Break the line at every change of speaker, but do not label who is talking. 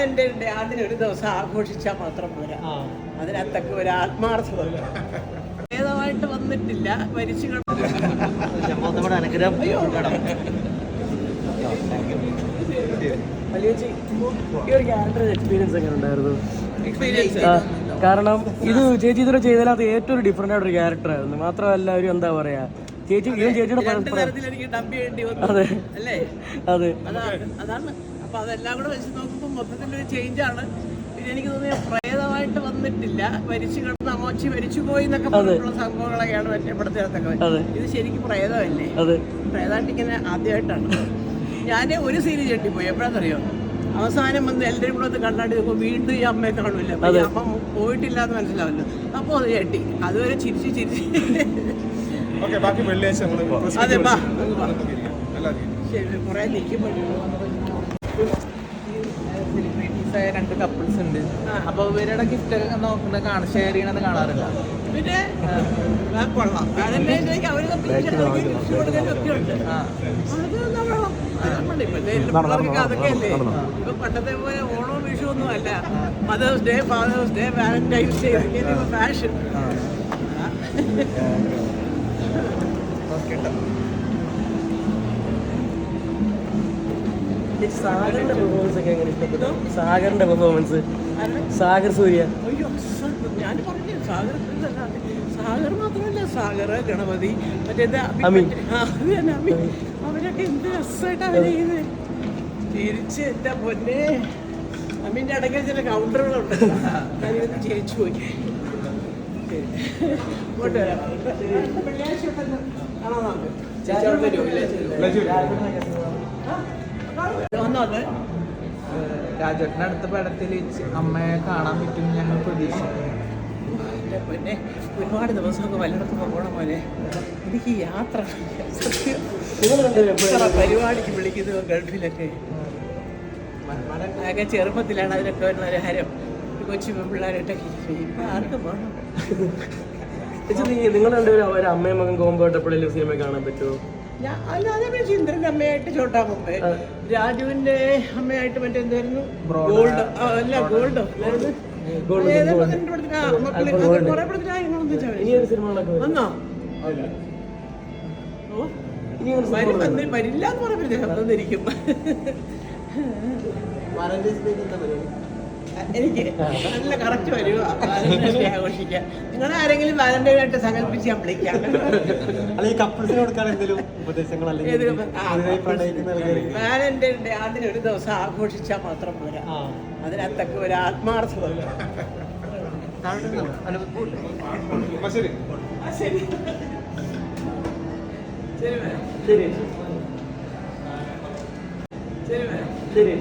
എന്റെ അതിനൊരു ദിവസം ആഘോഷിച്ചാൽ മാത്രം പോരാ. അതിനകത്തൊക്കെ ഒരു ആത്മാർത്ഥത ഭേദമായിട്ട് വന്നിട്ടില്ല മരിച്ചു
അനുഗ്രഹം.
ക്യാരക്ടർ എക്സ്പീരിയൻസ് എങ്ങനെ ഉണ്ടായിരുന്നു?
എക്സ്പീരിയൻസ്
കാരണം ഇത് ചേച്ചി ഇതുവരെ ചെയ്തതിനകത്ത് ഏറ്റവും ഒരു ഡിഫറെന്റ് ആയിട്ട് ഒരു ക്യാരക്ടർ ആയിരുന്നു. മാത്രമല്ല ഒരു എന്താ പറയാ ചേച്ചി ചേച്ചിയുടെ അതെ.
അല്ലേ?
അതെ.
അതാണ് അതാണ് അപ്പൊ അതെല്ലാം കൂടെ വെച്ച് നോക്കുമ്പോൾ മൊത്തത്തിലൊരു ചേഞ്ചാണ് പിന്നെ എനിക്ക് തോന്നിയ പ്രേതമായിട്ട് വന്നിട്ടില്ല. മരിച്ചു കിടന്ന് അമ്മച്ചി മരിച്ചു പോയി എന്നൊക്കെ പറഞ്ഞിട്ടുള്ള സംഭവങ്ങളൊക്കെയാണ് മറ്റേ
ഇവിടുത്തെ
ഇത് ശരിക്കും പ്രേതമല്ലേ?
അതെ.
പ്രേതമായിട്ട് ഇങ്ങനെ ആദ്യമായിട്ടാണ്. ഞാൻ ഒരു സീരി ചെട്ടിപ്പോയി എപ്പോഴാണെന്നറിയോ അവസാനം വന്ന് എല്ലാവരും കൂടെ ഒന്ന് കണ്ണാടി നോക്കുമ്പോൾ വീണ്ടും ഈ അമ്മയെ കാണില്ല? അപ്പം അമ്മ പോയിട്ടില്ല എന്ന് മനസ്സിലാവല്ലോ. അപ്പോൾ അത് ചേട്ടി അതുവരെ ചിരിച്ച് ചിരിച്ച്. അതെ കുറേ നിൽക്കുമ്പോഴും
സെലിബ്രിറ്റീസ് ആയ രണ്ട് കപ്പിൾസ് ഉണ്ട്. അപ്പൊ ഇവരുടെ ഗിഫ്റ്റ് ഒക്കെ നോക്കുന്നത് കാണാൻ ഷെയർ ചെയ്യണത് കാണാറില്ല.
പിന്നെ കൊള്ളാം. അതൊക്കെയല്ലേ ഇപ്പൊ പണ്ടത്തെ പോലെ ഓണവും വിഷു ഒന്നും അല്ല. Mother's day father's day valentine's day fashion
ചേച്ചി സാഗറിന്റെ പെർഫോമൻസ് ഒക്കെ എങ്ങനെ ഇഷ്ടപ്പെട്ടു? സാഗറിന്റെ പെർഫോമൻസ് സാഗർ സൂര്യ?
അയ്യോ ഞാൻ പറഞ്ഞു സാഗർ. സാഗർ മാത്രമല്ല സാഗർ ഗണപതി മറ്റേത്
അമി.
അവരൊക്കെ എന്ത് രസമായിട്ടാണ് അവരെയ്യുന്നത് തിരിച്ച് എന്റെ പൊന്നെ. അമ്മീന്റെ ഇടയ്ക്ക് ചില കൗണ്ടറുകളുണ്ട് ഞാനിത് ജയിച്ചു പോയി. ഇങ്ങോട്ട് വരാം വെള്ളിയാഴ്ച കാണാൻ കാണാം നമുക്ക് ചേച്ചി അവിടെ വരുമോ വന്നോ അത്.
രാജേട്ടന്റെ അടുത്ത പടത്തിൽ അമ്മയെ കാണാൻ പറ്റും ഞങ്ങൾ പ്രതീക്ഷിക്കുന്നു.
പിന്നെ ഒരുപാട് ദിവസമൊക്കെ വല്ലയിടത്തും പോകണം പോലെ എനിക്ക് യാത്ര പരിപാടിക്ക് വിളിക്കുന്നത് ഗൾഫിലൊക്കെ. ആകെ ചെറുപ്പത്തിലാണ് അതിനൊക്കെ വരുന്ന ഒരു ഹരം. കൊച്ചു പെൺപിള്ളേരായിട്ടൊക്കെ ഇപ്പം ആർക്കും പോകണം
നിങ്ങൾ രണ്ടുപേരും അമ്മയും മകൻ കോമ്പോ എപ്പോഴെങ്കിലും സിനിമ കാണാൻ പറ്റുമോ
ഞാൻ ഇന്ദ്രന്റെ അമ്മയായിട്ട് ചോട്ടാ മുമ്പേ രാജുവിന്റെ അമ്മയായിട്ട് മറ്റേ എന്തായിരുന്നു? ഗോൾഡ്. അല്ല ഗോൾഡോ. വന്നോ? വരില്ല എന്ന് വന്നിരിക്കും. എനിക്ക് നല്ല കറക്റ്റ് വരുക ആഘോഷിക്കാം നിങ്ങൾ ആരെങ്കിലും വാലന്റൈൻ ആയിട്ട് സങ്കല്പിച്ച് ഞാൻ വിളിക്കാം.
അല്ല ഈ കപ്പിൾസിന് കൊടുക്കാൻ എന്തെങ്കിലും ഉപദേശങ്ങൾ
ഏത് വാലന്റൈൻ ഡേ ഒരു ദിവസം ആഘോഷിച്ചാൽ മാത്രം പോരാ. അതിനകത്തൊക്കെ ഒരു ആത്മാർത്ഥത
ശരി.
ശരി. ശരി
ശരി. ശരി.